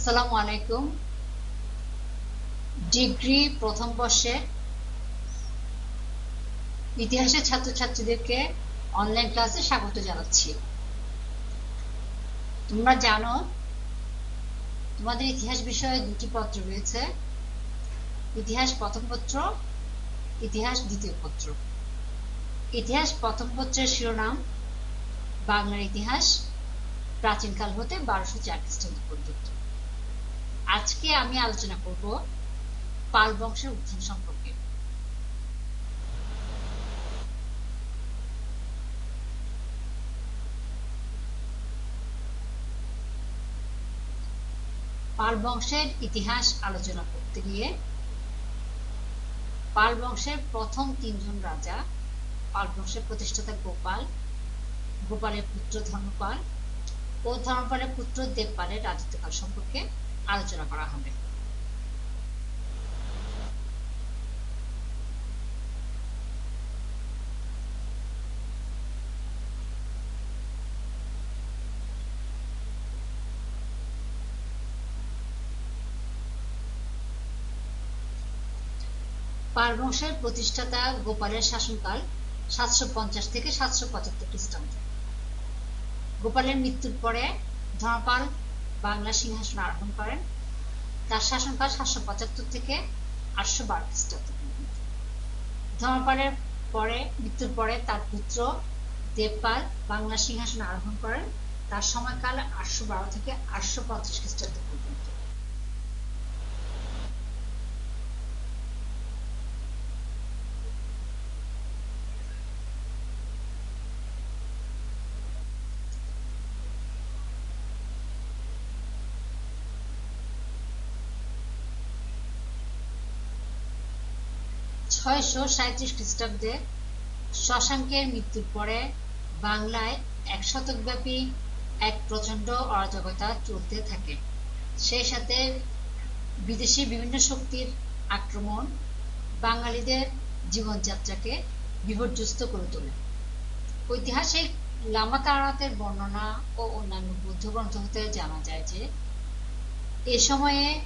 আসসালামু আলাইকুম। ডিগ্রি প্রথম বর্ষে ইতিহাসের ছাত্রছাত্রীদেরকে অনলাইন ক্লাসে স্বাগত জানাচ্ছি। তোমরা জানো, তোমাদের ইতিহাস বিষয়ে দুটি পত্র রয়েছে। ইতিহাস প্রথম পত্র, ইতিহাস দ্বিতীয় পত্র। ইতিহাস প্রথম পত্রের শিরোনাম বাংলার ইতিহাস, প্রাচীনকাল হতে বারোশো চার খ্রিস্টাব্দ পর্যন্ত। আজকে আমি আলোচনা করব পাল বংশের উত্থান সম্পর্কে। পাল বংশের ইতিহাস আলোচনা করতে গিয়ে পাল বংশের প্রথম তিনজন রাজা, পাল বংশের প্রতিষ্ঠাতা গোপাল, গোপালের পুত্র ধর্মপাল ও ধর্মপালের পুত্র দেবপালের রাজত্বকাল সম্পর্কে আলোচনা করা হবে। পাল বংশের প্রতিষ্ঠাতা গোপালের শাসনকাল সাতশো পঞ্চাশ থেকে সাতশো পঁচাত্তর খ্রিস্টাব্দ। গোপালের মৃত্যুর পরে ধর্মপাল বাংলা সিংহাসন আরোহণ করেন। তার শাসনকাল সাতশো পঁচাত্তর থেকে আটশো বারো খ্রিস্টাব্দ ধর্মপালের পরে, মৃত্যুর পরে তার পুত্র দেবপাল বাংলা সিংহাসন আরোহণ করেন। তার সময়কাল আটশো বারো থেকে আটশো পঞ্চাশ খ্রিস্টাব্দ পর্যন্ত ছয়শো সাঁত্রিশ খ্রিস্টাব্দে শশাঙ্কের মৃত্যুর পরে বাংলায় এক শতকব্যাপী এক প্রচণ্ড অরাজকতা চলতে থাকে। সেই সাথে বিদেশি বিভিন্ন শক্তির আক্রমণ বাঙালিদের জীবনযাত্রাকে বিপর্যস্ত করে তোলে। ঐতিহাসিক লামা তারাতের বর্ণনা ও অন্যান্য বৌদ্ধ গ্রন্থ হতে জানা যায় যে, এ সময়ে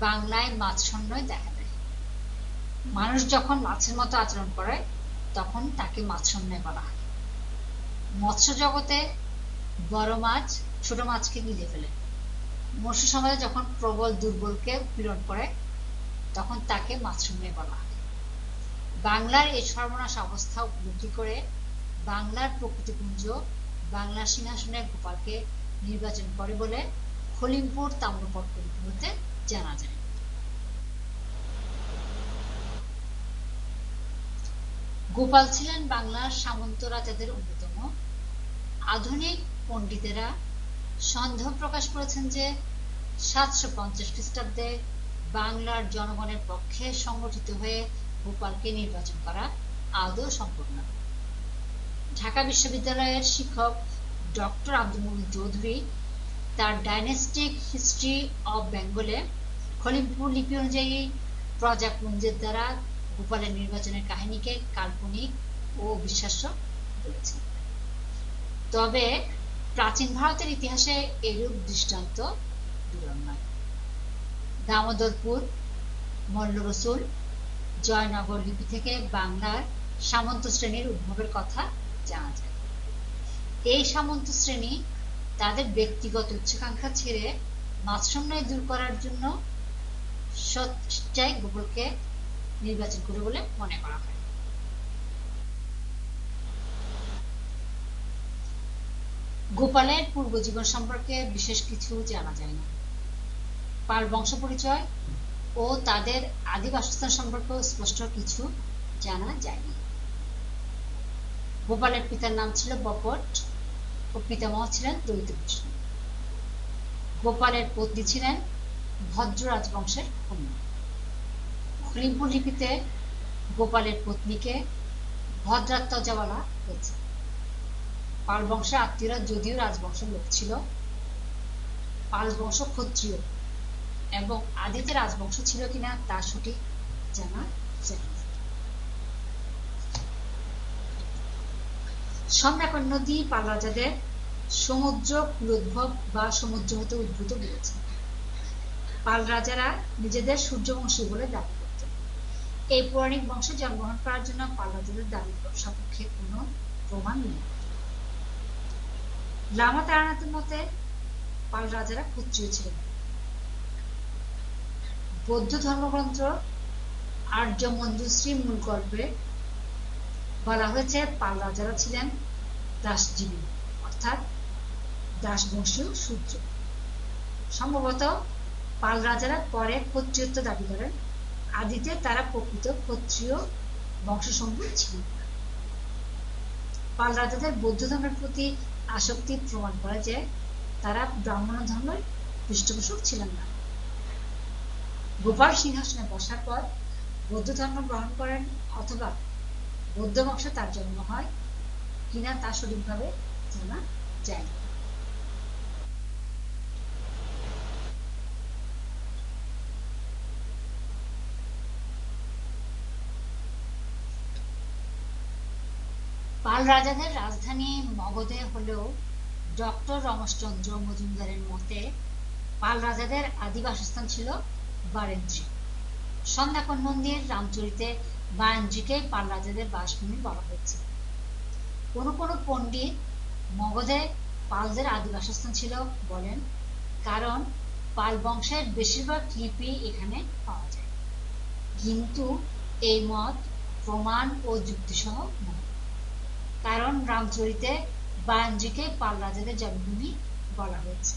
বাংলায় মাছ দেখা মানুষ যখন মাছের মতো আচরণ করে, তখন তাকে মাছসন্যায় বলা হয়। মৎস্য জগতে বড় মাছ, ছোট মাছকে গিলে ফেলে। মৎস্য সমাজে যখন প্রবল দুর্বলকে পীড়ন করে, তখন তাকে মাছসন্যায় বলা হয়। বাংলার এই সর্বনাশ অবস্থা উপলব্ধি করে বাংলার প্রকৃতিপুঞ্জ, বাংলা সিংহাসনে গোপালকে নির্বাচন করে বলে খলিমপুর তাম্রপট হতে জানা যায়। গোপাল ছিলেন বাংলার সামন্ত রাজাদের অন্যতম। আধুনিক পণ্ডিতেরা সন্দেহ প্রকাশ করেছেন যে সাতশো পঞ্চাশ খ্রিস্টাব্দে বাংলার জনগণের পক্ষে সংগঠিত হয়ে গোপালকে নির্বাচন করা আদৌ সম্ভব নয় ঢাকা বিশ্ববিদ্যালয়ের শিক্ষক ডক্টর আব্দুল মুমিন চৌধুরী তার ডাইনেস্টিক হিস্ট্রি অব বেঙ্গলে খলিমপুর লিপি অনুযায়ী প্রজাপুঞ্জের দ্বারা গোপালের নির্বাচনের কাহিনীকে কাল্পনিক ও অবিশ্বাস্য বলেছেন তবে প্রাচীন ভারতের ইতিহাসে এরূপ দৃষ্টান্ত বিরল নয়। দামোদরপুর মল্ল রসুল জয়নগর লিপি থেকে বাংলার সামন্ত শ্রেণির উদ্ভবের কথা জানা যায়। এই সামন্ত শ্রেণি তাদের ব্যক্তিগত উচ্চাকাঙ্ক্ষা ছেড়ে মাৎসন্যায় দূর করার জন্য সচ্চাই গোপালকে নির্বাচন করে বলে মনে করা হয়। গোপালের পূর্ব জীবন সম্পর্কে বিশেষ কিছু জানা যায় না। পাল বংশ পরিচয় ও তাদের আদি বাসস্থান সম্পর্কে স্পষ্ট কিছু জানা যায়নি। গোপালের পিতার নাম ছিল বপট ও পিতামহ ছিলেন দৈত বিষ্ণু গোপালের পত্নী ছিলেন ভদ্র রাজবংশের কন্যা। খলিমপুর লিপিতে গোপালের পত্নীকে ভদ্রাত্মজা হয়েছে। পাল বংশের আত্মীয়রা যদিও রাজবংশের লোক ছিল পাল বংশ ক্ষত্রিয় এবং আদিতে রাজবংশ ছিল কিনা তা সঠিক জানা যায় সম্রাকর নদী পাল রাজাদের সমুদ্র কুলোদ্ভব বা সমুদ্র হতে উদ্ভূত বলেছে পাল রাজারা নিজেদের সূর্যবংশী বলে দাবি এই পৌরাণিক বংশে জন্মগ্রহণ করার জন্য পাল রাজাদের দাবি সপক্ষে কোনো প্রমাণ নেই। লামা তারানাথের মতে পাল রাজারা ক্ষত্রিয় ছিলেন। বৌদ্ধ ধর্মগ্রন্থ আর্য মঞ্জুশ্রী মূল গল্পে বলা হয়েছে পাল রাজারা ছিলেন দাসজীবী, অর্থাৎ দাসবংশীয় সূত্র সম্ভবত পাল রাজারা পরে ক্ষত্রিয়ত্ব দাবি করেন। আদিতে তারা প্রকৃত ক্ষত্রিয় বংশসম্ভূত ছিলেন। পাল রাজাদের বৌদ্ধ ধর্মের প্রতি আসক্তি প্রমাণ করে যে তারা ব্রাহ্মণ ধর্মের পৃষ্ঠপোষক ছিলেন না। গোপাল সিংহাসনে বসার পর বৌদ্ধ ধর্ম গ্রহণ করেন অথবা বৌদ্ধ বংশ তার জন্ম হয় কিনা তা সঠিকভাবে জানা যায় পাল রাজাদের রাজধানী মগধে হলেও ডক্টর রমেশচন্দ্র মজুমদারের মতে পাল রাজাদের আদি বাসস্থান ছিল বারেন্দ্রী সন্ধ্যাকন মন্দির রামচরিতে বারেন্দ্রীকে পাল রাজাদের বাসভূমি বলা হয়েছে। কোনো কোনো পণ্ডিত মগধে পালদের আদি বাসস্থান ছিল বলেন, কারণ পাল বংশের বেশিরভাগ লিপি এখানে পাওয়া যায়। কিন্তু এই মত প্রমাণ ও যুক্তিসহ নয়। রামচরিতে বায়ানজিকে পাল রাজাদের জন্মভূমি বলা হয়েছে।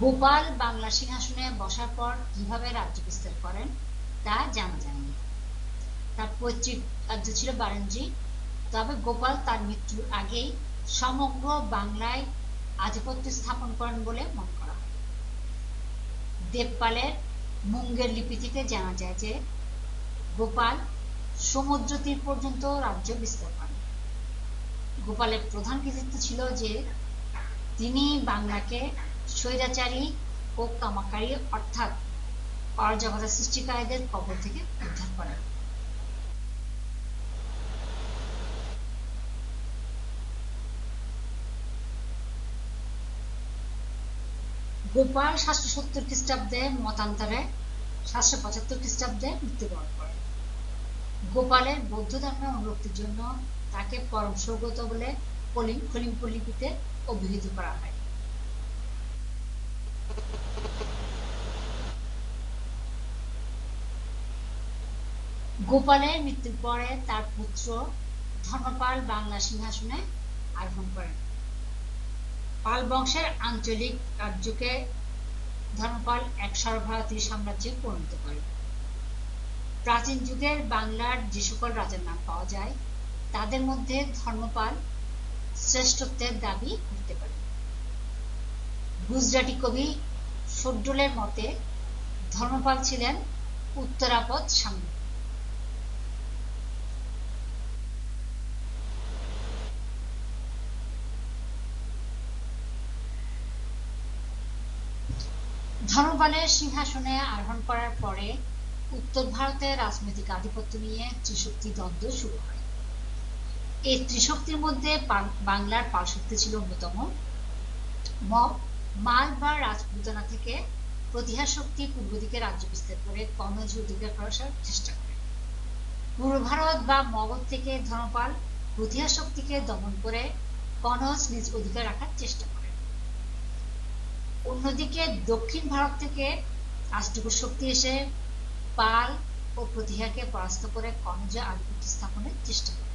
গোপাল বাংলা সিংহাসনে বসার পর কীভাবে রাজ্য বিস্তার করেন, তা জানা যায়নি। তার পৈতৃক রাজ্য ছিল বারেঞ্জি তবে গোপাল তার মৃত্যুর আগেই সমগ্র বাংলায় আধিপত্য স্থাপন করেন বলে মনে দেবপালের মুঙ্গের লিপি থেকে জানা যায় যে, গোপাল সমুদ্র তীর পর্যন্ত রাজ্য বিস্তার করেন। গোপালের প্রধান কৃতিত্ব ছিল যে, তিনি বাংলাকে স্বৈরাচারী ও কামাকারী অর্থাৎ অরাজকতা সৃষ্টিকারীদের কবল থেকে উদ্ধার করেন গোপাল সাতশো সত্তর খ্রিস্টাব্দে মতান্তরে সাতশো পঁচাত্তর খ্রিস্টাব্দে মৃত্যুবরণ করেন গোপালের বৌদ্ধ ধর্মের অনুরক্তির জন্য তাকে পরম সৌগত বলে কলিম খলিমপুর লিপিতে অভিহিত করা হয়। গোপালের মৃত্যুর পরে তার পুত্র ধর্মপাল বাংলা সিংহাসনে আরোহণ করেন। পাল বংশের আঞ্চলিক রাজ্যকে ধর্মপাল এক সর্বভারতীয় সাম্রাজ্যে পরিণত করে। প্রাচীন যুগের বাংলার যে সকল রাজার নাম পাওয়া যায়, তাদের মধ্যে ধর্মপাল শ্রেষ্ঠত্বের দাবি করতে পারে। গুজরাটি কবি সড্ডলের মতে, ধর্মপাল ছিলেন উত্তরাপদ স্বামী ধর্মপালের সিংহাসনে আরোহণ করার পরে উত্তর ভারতের রাজনৈতিক আধিপত্য নিয়ে ত্রিশক্তি দ্বন্দ্ব শুরু হয়। এই ত্রিশক্তির মধ্যে বাংলার পাল শক্তি ছিল অন্যতম। মাল বা রাজপুতানা থেকে প্রতিহার শক্তি পূর্ব দিকে রাজ্য বিস্তার করে কনজ অধিকার করার চেষ্টা করে। পূর্ব ভারত বা মগধ থেকে ধর্মপাল প্রতিহার শক্তিকে দমন করে কনজ নিজ অধিকার রাখার চেষ্টা করে। অন্যদিকে দক্ষিণ ভারত থেকে রাষ্ট্রকূট শক্তি এসে পাল ও প্রতিহাকে পরাস্ত করে কনজে আধিপত্য স্থাপনের চেষ্টা করে।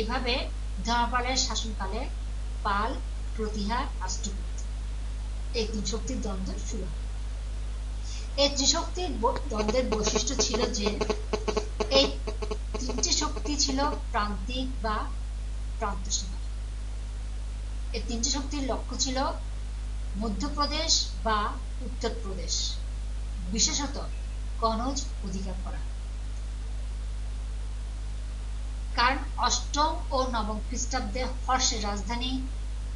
এভাবে ধর্মপালের শাসনকালে পাল, প্রতিহা, রাষ্ট্রকূট এই তিন শক্তির দ্বন্দ্ব শুরু হয়। এই ত্রিশক্তির দ্বন্দ্বের বৈশিষ্ট্য ছিল যে এই তিনটি শক্তি ছিল প্রান্তিক বা প্রান্ত এই তিনটি শক্তির লক্ষ্য ছিল মধ্যপ্রদেশ বা উত্তরপ্রদেশ, বিশেষত কনজ অধিকার করা। কারণ অষ্টম ও নবম খ্রিস্টাব্দে হর্ষের রাজধানী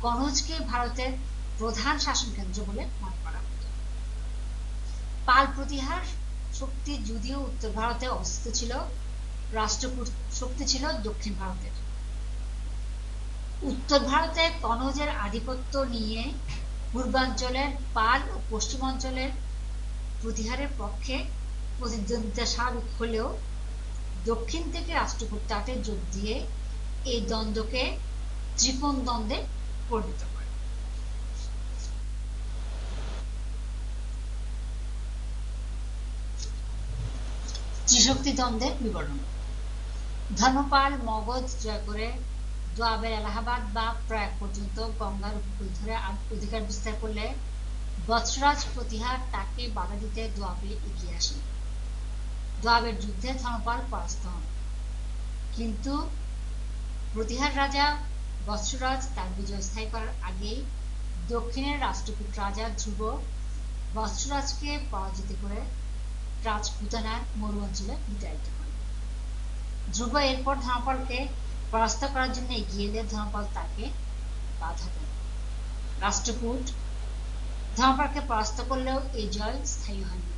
কনজকে ভারতের প্রধান শাসন কেন্দ্র বলে মনে করা হতো। পাল প্রতিহার শক্তি যদিও উত্তর ভারতে অবস্থিত ছিল রাষ্ট্র শক্তি ছিল দক্ষিণ ভারতের। উত্তর ভারতে কনৌজের আধিপত্য নিয়ে পূর্বাঞ্চলের পাল ও পশ্চিমাঞ্চলের প্রতিহারের পক্ষে প্রতিদ্বন্দ্বিতা স্বাভাবিক হলেও দক্ষিণ থেকে রাষ্ট্রকূট তাতে যোগ দিয়ে এই দ্বন্দ্বকে ত্রিকোণ দ্বন্দ্বে পরিণত ত্রিশক্তি দ্বন্দ্বের বিবরণ। ধর্মপাল মগধ জয় করে দোয়াবের এলাহাবাদ বা প্রয়াগ পর্যন্ত গঙ্গার উপকূল ধরে অধিকার বিস্তার করলে বৎসরাজ প্রতিহার তাকে বাধা দিতে দোয়াবে এগিয়ে আসে। দোয়াবের যুদ্ধে ধর্মপাল পরাস্ত হন। কিন্তু প্রতিহার রাজা বৎসরাজ তার বিজয় স্থায়ী করার আগেই দক্ষিণের রাষ্ট্রকূট রাজা ধ্রুব বৎসরাজকে পরাজিত করে রাজপুতানার মরু অঞ্চলে বিতাড়িত হন ধ্রুব এরপর ধর্মপালকে পরাস্ত করার জন্য এগিয়ে এলে ধর্মপাল তাকে বাধা দেন। রাষ্ট্রকূট, ধর্মপালকে পরাস্ত করলেও এই জয় স্থায়ী হয়নি।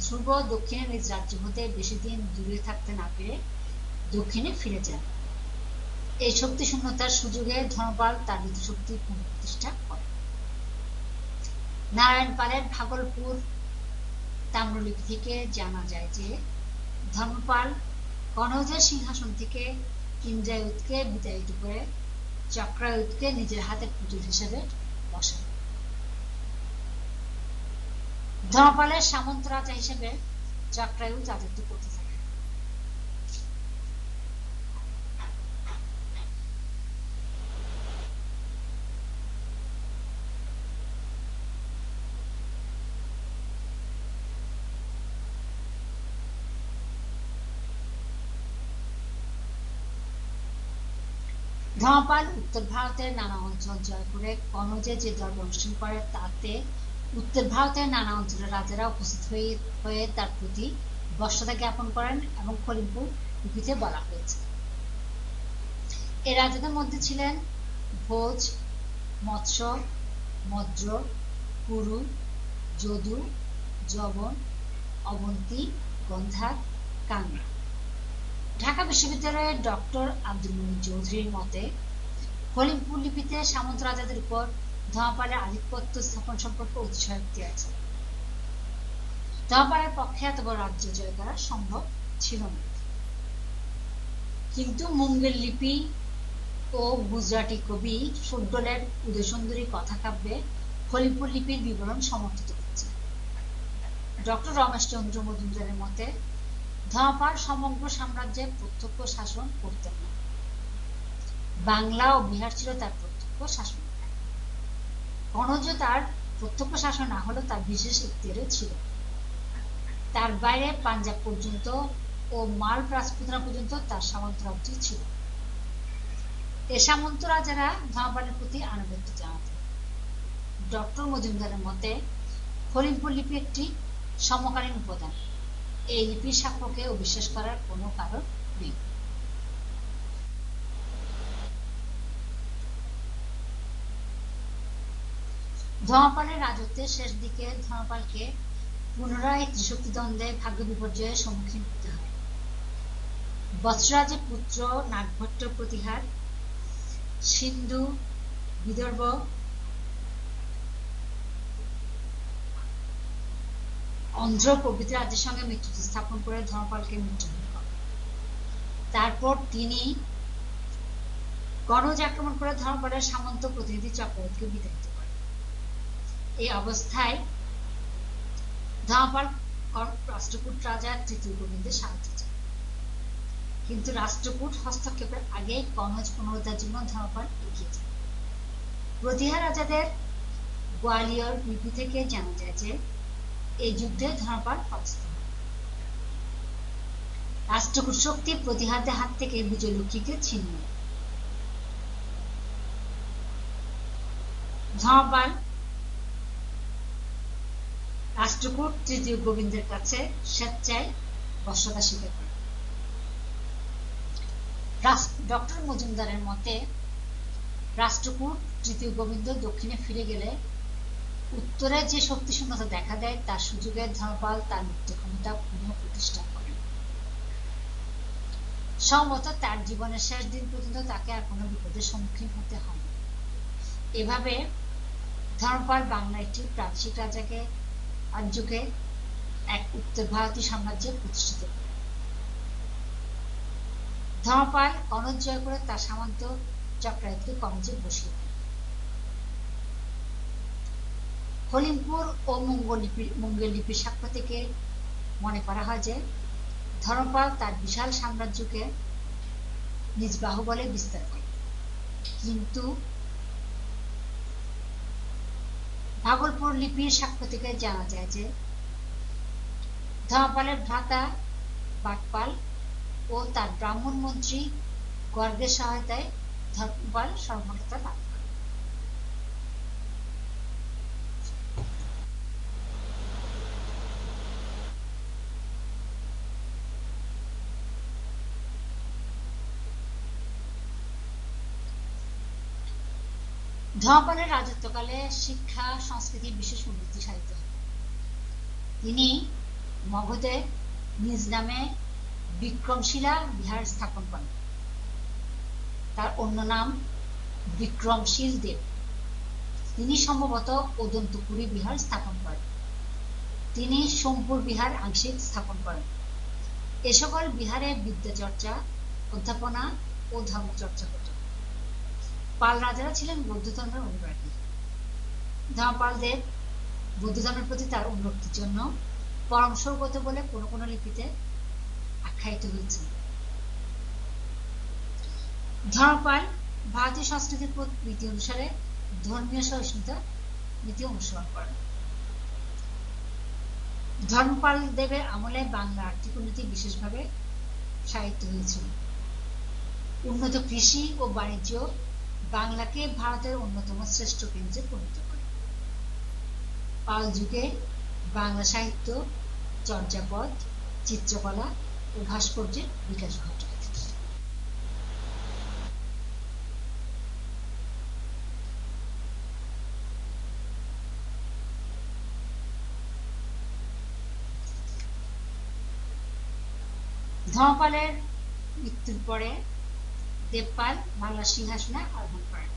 ধ্রুব দক্ষিণে নিজ রাজ্য হতে বেশি দিন দূরে থাকতে না পেরে দক্ষিণে ফিরে যান। এই শক্তি শূন্যতার সুযোগে ধর্মপাল তার নীতিশক্তি পুনঃপ্রতিষ্ঠা করেন। নারায়ণ পালের ভাগলপুর তাম্রলিপি থেকে জানা যায় যে ধর্মপাল কনৌজের সিংহাসন থেকে ইন্দ্রায়ুধকে বিতাড়িত করে চক্রায়ুধকে নিজের হাতে পুতুল হিসেবে বসান ধর্মপালের সামন্ত রাজা হিসেবে চক্রায়ুধ রাজত্ব করতে ধর্মপাল উত্তর ভারতের নানা অঞ্চল জয় করে কনৌজে যে দরবার অনুষ্ঠান করে, তাতে উত্তর ভারতের নানা অঞ্চলের রাজারা উপস্থিত হয়ে হয়ে তার প্রতি বর্ষতা জ্ঞাপন করেন এবং কলিমপুর লিপিতে বলা হয়েছে। এই রাজাদের মধ্যে ছিলেন ভোজ, মৎস্য মজ্র কুরু, যদু, যবন, অবন্তী, গন্ধার কাংড়া ঢাকা বিশ্ববিদ্যালয়ের ডক্টর আব্দুল মনির চৌধুরীর মতে কলিমপুর লিপিতে সামন্ত রাজাদের উপর ধোঁয়াপাড়ের আধিপত্য স্থাপন সম্পর্কে উৎসাহক্তি আছে। ধোঁয়াপাড়ের পক্ষে এত বড় রাজ্য জয় করা সম্ভব ছিল না। কিন্তু মুঙ্গের লিপি ও গুজরাটি কবি সুড্ডলের উদয়সুন্দরী কথা কাব্যে হলিপুর লিপির বিবরণ সমর্থিত হচ্ছে। ডক্টর রমেশ চন্দ্র মজুমদারের মতে ধোঁয়াপাড় সমগ্র সাম্রাজ্যের প্রত্যক্ষ শাসন করতেন না। বাংলা ও বিহার ছিল তার প্রত্যক্ষ শাসন। কনজ তার প্রত্যক্ষ শাসন না হলেও তার বিশেষ ইতিহারে ছিল। তার বাইরে পাঞ্জাব পর্যন্ত ও মাল রাজপুতনা পর্যন্ত তার সামন্ত রাজ্য ছিল। এ সামন্ত রাজারা ধর্মপালের প্রতি আনুগত্য জানাতেন। ডক্টর মজুমদারের মতে হরিমপুর লিপি একটি সমকালীন উপাদান। এই লিপির সাক্ষ্যকে অবিশ্বাস করার কোনো কারণ নেই। ধর্মপালের রাজত্বের শেষ দিকে ধর্মপালকে পুনরায় ত্রিশক্তি দ্বন্দ্বে ভাগ্য বিপর্যয়ের সম্মুখীন হতে হয় বৎসরাজের পুত্র নাগভট্ট প্রতিহার সিন্ধু, বিদর্ভ অন্ধ্র প্রভৃতি রাজ্যের সঙ্গে মৃত্যু স্থাপন করে ধর্মপালকে মৃত্যু করেন তারপর তিনি গণজ আক্রমণ করে ধর্মপালের সামন্ত প্রতিনিধি চক্রবর্তীকে বিতাড়িত করেন। এই অবস্থায় ধর্মপাল রাষ্ট্রকূট রাজা তৃতীয় গোবিন্দের সাহায্য চান। কিন্তু রাষ্ট্রকূট হস্তক্ষেপের আগে কনজ পুনরুদ্ধার জন্য ধর্মপাল এগিয়ে যান প্রতিহার রাজাদের গোয়ালিয়র লিপি থেকে জানা যায় যে এই যুদ্ধে ধর্মপাল পরাস্ত হন রাষ্ট্রকূট শক্তি প্রতিহারদের হাত থেকে বিজয়লক্ষ্মীকে ছিন্ন। ধর্মপাল রাষ্ট্রকূট তৃতীয় গোবিন্দের কাছে স্বেচ্ছায় বর্ষতা স্বীকার করেন ডক্টর মজুমদারের মতে, রাষ্ট্রকূট তৃতীয় গোবিন্দ দক্ষিণে ফিরে গেলে উত্তরে যে শক্তি শূন্যতা দেখা দেয়, তার সুযোগে ধর্মপাল, তার মুক্ত ক্ষমতা পুনঃ প্রতিষ্ঠা করেন সম্ভবত তার জীবনের শেষ দিন পর্যন্ত তাকে আর কোনো বিপদের সম্মুখীন হতে হয়নি এভাবে ধর্মপাল বাংলা একটি প্রাচীন রাজাকে আর যুগে এক উত্তর ভারতীয় সাম্রাজ্য প্রতিষ্ঠিত ধর্মপাল কনজ জয় করে তার সামন্ত চক্রায়ুধকে কনজে বসিয়ে হলিমপুর ও মঙ্গল লিপির মঙ্গল লিপির সাক্ষ্য থেকে মনে করা হয় যে, ধর্মপাল তার বিশাল সাম্রাজ্যকে নিজ বাহুবলে বিস্তার করে। কিন্তু ভাগলপুর লিপির সাক্ষ্য থেকে জানা যায় যে, ধর্মপালের ভ্রাতা বাটপাল ও তার ব্রাহ্মণ মন্ত্রী গর্গের সহায়তায় ধর্মপাল সর্বমতা লাভ ধর্মপালের রাজত্বকালে শিক্ষা সংস্কৃতির বিশেষ উন্নতি সাধিত তিনি মগধে, নিজ নামে বিক্রমশিলা বিহার স্থাপন করেন। তার অন্য নাম বিক্রমশীল দেব। তিনি সম্ভবত ওদন্তপুরী বিহার স্থাপন করেন। তিনি সোমপুর বিহার আংশিক স্থাপন করেন। এ সকল বিহারে বিদ্যাচর্চা, অধ্যাপনা ও ধর্মচর্চা হত পাল রাজারা ছিলেন বৌদ্ধ ধর্মের অনুরাগী ধর্মপাল দেব বৌদ্ধ ধর্মের প্রতি তার অনুরক্তির জন্য পরম স্বর্গত বলে কোনো কোনো লিপিতে আখ্যায়িত হয়েছে। ধর্মপাল ভারতীয় সংস্কৃতির নীতি অনুসারে ধর্মীয় সহিষ্ণুতা নীতি অনুসরণ করেন। ধর্মপাল দেবের আমলে বাংলা আর্থিক উন্নতি বিশেষভাবে সাহিত্য হয়েছিল উন্নত কৃষি ও বাণিজ্য বাংলাকে ভারতের অন্যতম শ্রেষ্ঠ কেন্দ্রে পরিণত করে। পাল যুগে বাংলা সাহিত্য, চর্যাপদ, চিত্রকলা ও ভাস্কর্যের বিকাশ ঘটে। ধর্মপালের মৃত্যুর পরে দেবপাল, বাংলা সিংহাসনে আরোহণ করেন।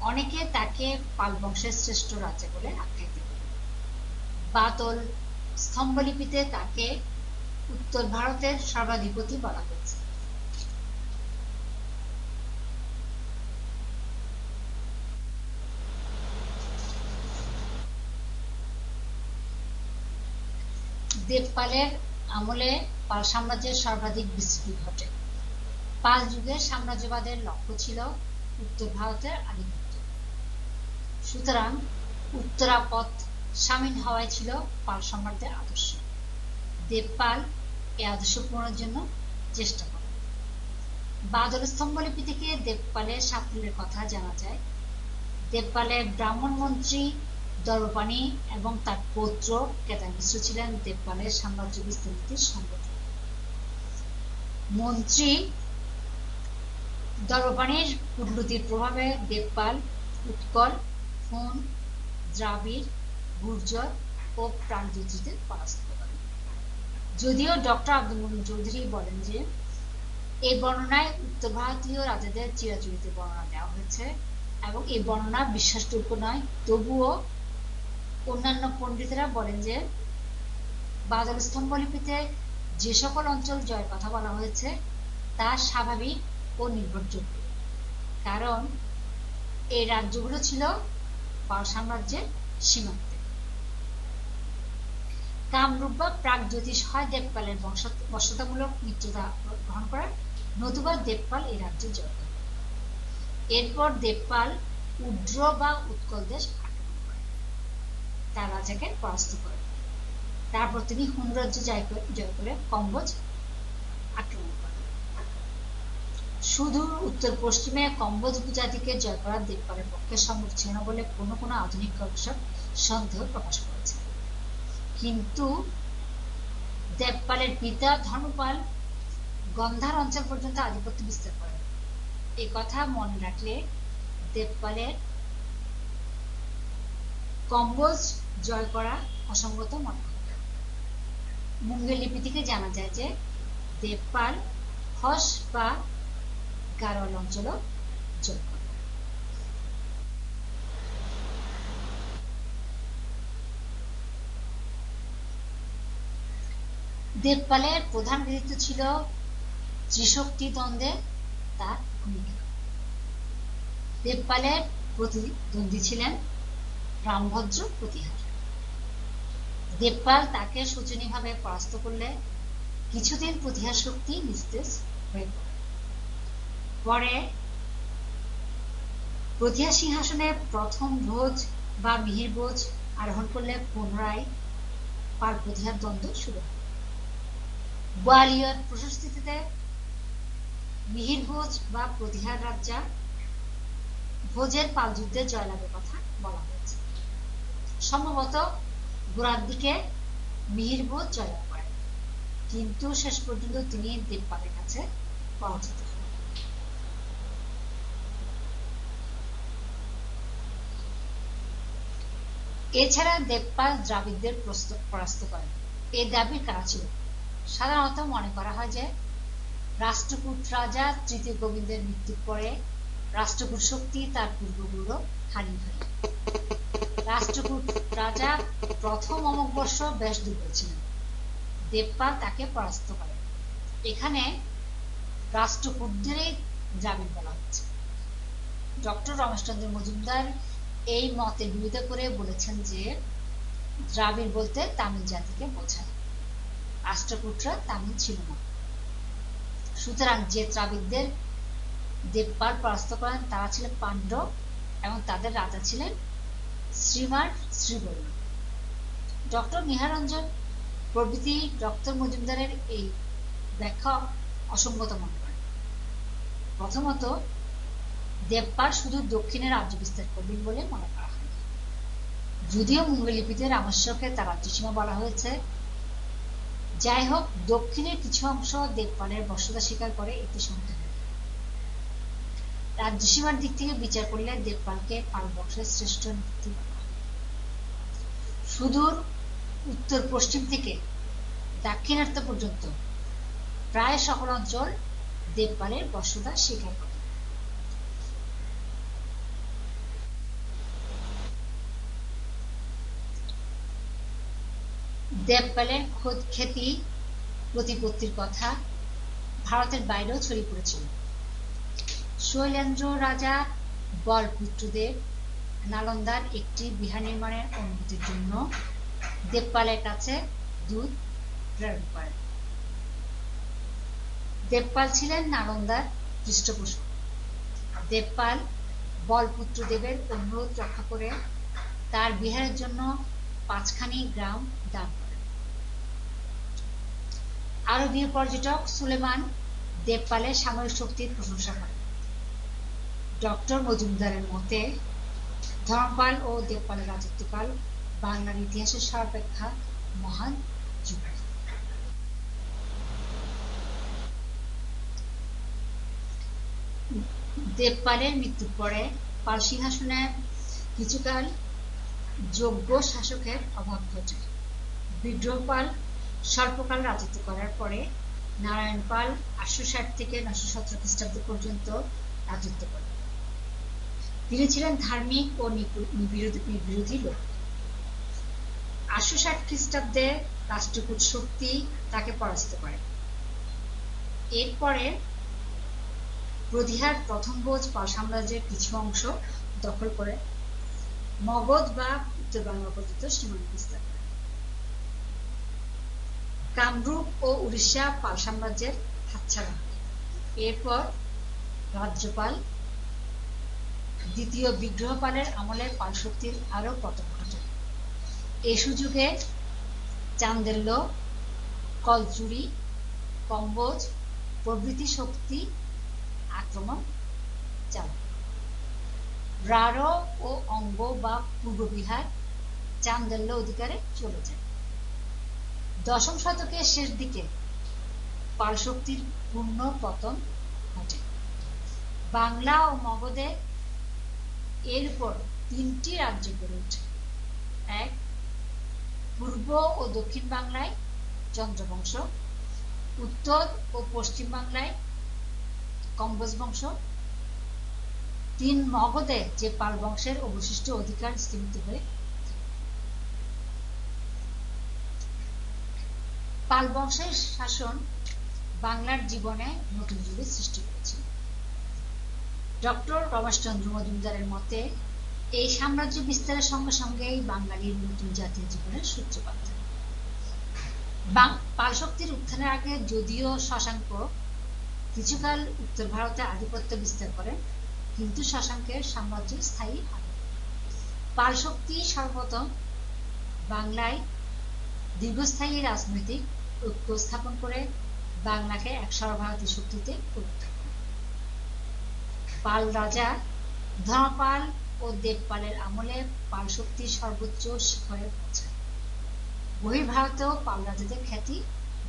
অনেকে তাকে পাল বংশের শ্রেষ্ঠ রাজা বলে আখ্যায়িত করেন। বাতল স্তম্ভলিপিতে তাকে উত্তর ভারতের সর্বাধিপতি বলা হয়েছে। দেবপালের আমলে পাল সাম্রাজ্যের সর্বাধিক বিস্তৃতি ঘটে। পাল যুগের সাম্রাজ্যবাদের লক্ষ্য ছিল উত্তর ভারতের আধিপত্য। সুতরাং উত্তরাপথ সামিল হওয়াই ছিল পাল সম্রাটদের আদর্শ। দেবপাল এ আদর্শ পূরণের জন্য চেষ্টা করেন। বাদল স্তম্ভলিপি থেকে দেবপালের সাফল্যের কথা জানা যায়। দেবপালের ব্রাহ্মণ মন্ত্রী দরপানি এবং তার পৌত্র কেদার মিশ্র ছিলেন দেবপালের সাম্রাজ্য বিস্তারিত সংগঠন মন্ত্রী দরবানির কূটনীতির প্রভাবে দেবপাল উৎকল হুন দ্রাবিড়, গুর্জর ও প্রাণজ্যোতিদের পরাস্ত করেন যদিও ডক্টর আব্দুল মুমিন চৌধুরী বলেন যে এই বর্ণনায় উত্তর ভারতীয় রাজাদের চিরাচরিত বর্ণনা দেওয়া হয়েছে এবং এই বর্ণনা বিশ্বাসযোগ্য নয়। তবুও অন্যান্য পণ্ডিতেরা বলেন যে বাদল স্তম্ভলিপিতে যে সকল অঞ্চল জয়ের কথা বলা হয়েছে, তা স্বাভাবিক ও নির্ভরযোগ্য। কারণ এই রাজ্যগুলো ছিল পাল সাম্রাজ্যের সীমান্তে। কামরূপ বা প্রাক জ্যোতিষ হয় দেবপালের বর্ষতামূলক মিত্রতা গ্রহণ করার, নতুবা দেবপাল এই রাজ্য জয় করে এরপর দেবপাল উড্র বা উৎকল দেশ আক্রমণ তার রাজাকে পরাস্ত করেন। তারপর তিনি হুন রাজ্য জয় করে কম্বোজ আক্রমণ করেন। সুদূর উত্তর পশ্চিমে কম্বোজ উপজাতিকে জয় করা দেবপালের পক্ষে সম্ভব ছিল না বলে কোনো কোনো আধুনিক গবেষক সন্দেহ প্রকাশ করেছে কিন্তু দেবপালের পিতা ধর্মপাল গন্ধার অঞ্চল পর্যন্ত আধিপত্য বিস্তার করেন। এই কথা মনে রাখলে দেবপালের কম্বোজ জয় করা অসঙ্গত মনে হয় মুঙ্গের লিপি থেকে জানা যায় যে দেবপাল হস বা গারোয়াল অঞ্চলও যোগ করে দেবপালের প্রধান কৃতিত্ব ছিল ত্রিশক্তি দ্বন্দ্বে তার ভূমিকা। দেবপালের প্রতিদ্বন্দ্বী ছিলেন রামভদ্র প্রতিহার। দেবপাল তাকে শোচনীয়ভাবে পরাস্ত করলে কিছুদিন প্রতিহার শক্তি নিস্তেজ হয়ে পড়ে। পরে প্রতিহার সিংহাসনে প্রথম ভোজ বা মিহির ভোজ আরোহণ করলে পুনরায় পাল প্রতিহার দ্বন্দ্ব শুরু হয়। গোয়ালিয়র প্রশস্তিতে মিহির ভোজ বা প্রতিহার রাজা ভোজের পাল যুদ্ধে জয়লাভের কথা বলা হয়েছে। সম্ভবত গোড়ার দিকে মিহির ভোজ জয়লাভ করেন, কিন্তু শেষ পর্যন্ত তিনি দেবপালের কাছে পরাজিত হন এছাড়া দেবপাল দ্রাবিড়দের পরাস্ত করেন। এই দাবির কারা ছিল? সাধারণত মনে করা হয় যে, রাষ্ট্রকূট রাজা তৃতীয় গোবিন্দের মৃত্যুর পরে রাষ্ট্রকূট শক্তি তার পূর্বগুলো হারিয়ে ফেলে। রাষ্ট্রকূট রাজা প্রথম অমক বর্ষ বেশ দুর্বল ছিলেন দেবপাল তাকে পরাস্ত করে এখানে রাষ্ট্রকূটদেরই দ্রাবিড় বলা হচ্ছে। ডক্টর রমেশচন্দ্র মজুমদার এই মতের বিরোধিতা করে বলেছেন যে, দ্রাবিড় বলতে তামিল জাতিকে বোঝায়। রাষ্ট্রকূটরা তামিল ছিল না। সুতরাং যে দ্রাবিড়দের দেবপাল পরাস্ত করেন, তারা ছিলেন পাণ্ডব এবং তাদের রাজা ছিলেন শ্রীমান শ্রীবর্ণ ডক্টর নিহারঞ্জন প্রভৃতি ডক্টর মজুমদারের এই ব্যাখ্যা অসঙ্গত মনে করেন। প্রথমত দেবপাল শুধু দক্ষিণে রাজ্য বিস্তার করবেন বলে মনে করা হয়। যদিও মঙ্গলিপিতে রামেশ্বরকে তার রাজ্যসীমা বলা হয়েছে। যাই হোক, দক্ষিণের কিছু অংশ দেবপালের বসতা স্বীকার করে একটি সংখ্যা রাজ্যসীমার দিক থেকে বিচার করলে দেবপালকে পাল বংশের শ্রেষ্ঠ নীতি সুদূর, উত্তর, পশ্চিম থেকে দাক্ষিণাত্য পর্যন্ত প্রায় সকল অঞ্চল দেবপালের বসতা স্বীকার করে। দেবপালের খোদ খ্যাতি প্রতিপত্তির কথা। ভারতের বাইরেও ছড়িয়ে পড়েছিল। শৈলেন্দ্র রাজা বলপুত্রদেব নালন্দার একটি বিহার নির্মাণের অনুমতির জন্য দেবপালের কাছে দূত প্রেরণ করেন। দেবপাল ছিলেন নালন্দার পৃষ্ঠপোষক। দেবপাল বলপুত্র দেবের অনুরোধ রক্ষা করে তার বিহারের জন্য পাঁচখানি গ্রাম দান করেন। আরবীয় পর্যটক সুলেমান দেবপালের সামরিক শক্তির প্রশংসা করেন। ডক্টর মজুমদারের মতে, ধর্মপাল ও দেবপালের রাজত্বকাল বাংলার ইতিহাসের সর্বাপেক্ষা মহান যুগ দেবপালের মৃত্যুর পরে পাল সিংহাসনে কিছুকাল যোগ্য শাসকের অভাব ঘটে। বিদ্রোহপাল স্বল্পকাল রাজত্ব করার পরে নারায়ণ পাল আটশো ষাট থেকে নশো সতেরো খ্রিস্টাব্দ পর্যন্ত রাজত্ব করেন। তিনি ছিলেন ধার্মিক ও বিরোধী লোক। আটশো ষাট খ্রিস্টাব্দে রাষ্ট্রকূট শক্তি তাকে পরাস্ত করে। এরপরে প্রতিহার প্রথম বোঝ পাল সাম্রাজ্যের কিছু অংশ দখল করে। মগধ বা উত্তর বাংলা পর্যন্ত সীমান্ত বিস্তার করে। কামরূপ ও উড়িষ্যা পাল সাম্রাজ্যের হাতছাড়া। এরপর রাজ্যপাল দ্বিতীয় বিগ্রহপালের আমলে পাল শক্তির আরও পতন ঘটে। এই সুযোগে চান্দেল্য, কলচুরি, কম্বোজ, প্রভৃতি শক্তি আক্রমণ চালায়। রাঢ় ও অঙ্গ বা পূর্ব বিহার চান্দেল্য অধিকারে চলে যায়। দশম শতকের শেষ দিকে পাল শক্তির পূর্ণ পতন ঘটে। বাংলা ও মগধে এরপর তিনটি রাজ্য গড়ে ওঠে। এক, পূর্ব ও দক্ষিণ বাংলায় চন্দ্রবংশ, উত্তর ও পশ্চিম বাংলায় কম্বোজ বংশ। তিন, মগধে যে পাল বংশের অবশিষ্ট অধিকার স্থিমিত হয়ে পাল বংশের শাসন বাংলার জীবনে নতুন যুগের সৃষ্টি করেছে। ডক্টর রমেশচন্দ্র মজুমদারের মতে, এই সাম্রাজ্য বিস্তারের সঙ্গে সঙ্গেই বাঙালির নতুন জাতীয় জীবনের সূত্রপাত। পাল শক্তির উত্থানের আগে যদিও শশাঙ্ক কিছুকাল উত্তর ভারতে আধিপত্য বিস্তার করেন কিন্তু শশাঙ্কের সাম্রাজ্য স্থায়ী হয় পাল শক্তি সর্বপ্রথম বাংলায় দীর্ঘস্থায়ী রাজনৈতিক ঐক্য স্থাপন করে বাংলাকে এক সর্বভারতীয় শক্তিতে পরিণত পাল রাজা ধর্মপাল ও দেবপালের আমলে পাল শক্তির সর্বোচ্চ শিখরে পৌঁছায়। বহির্ভারতেও পাল রাজাদের খ্যাতি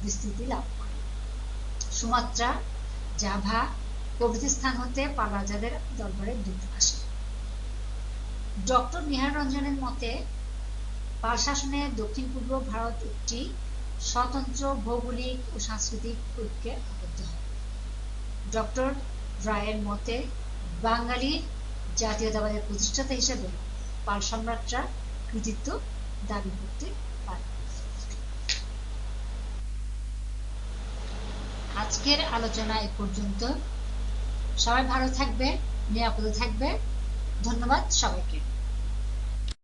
বিস্তৃতি লাভ করে। সুমাত্রা, জাভা প্রভৃতি স্থান হতে পাল রাজাদের দরবারে দূত আসে ডক্টর নিহার রঞ্জনের মতে, পাল শাসনে দক্ষিণ পূর্ব ভারত একটি স্বতন্ত্র ভৌগোলিক ও সাংস্কৃতিক ঐক্যে আবদ্ধ হয়। ডক্টর রায়ের মতে, বাঙালির জাতীয়তাবাদের প্রতিষ্ঠাতা হিসেবে পাল সম্রাটরা কৃতিত্ব দাবি করতে পারে আজকের আলোচনা এ পর্যন্ত। সবাই ভালো থাকবে, নিরাপদে থাকবে। ধন্যবাদ সবাইকে।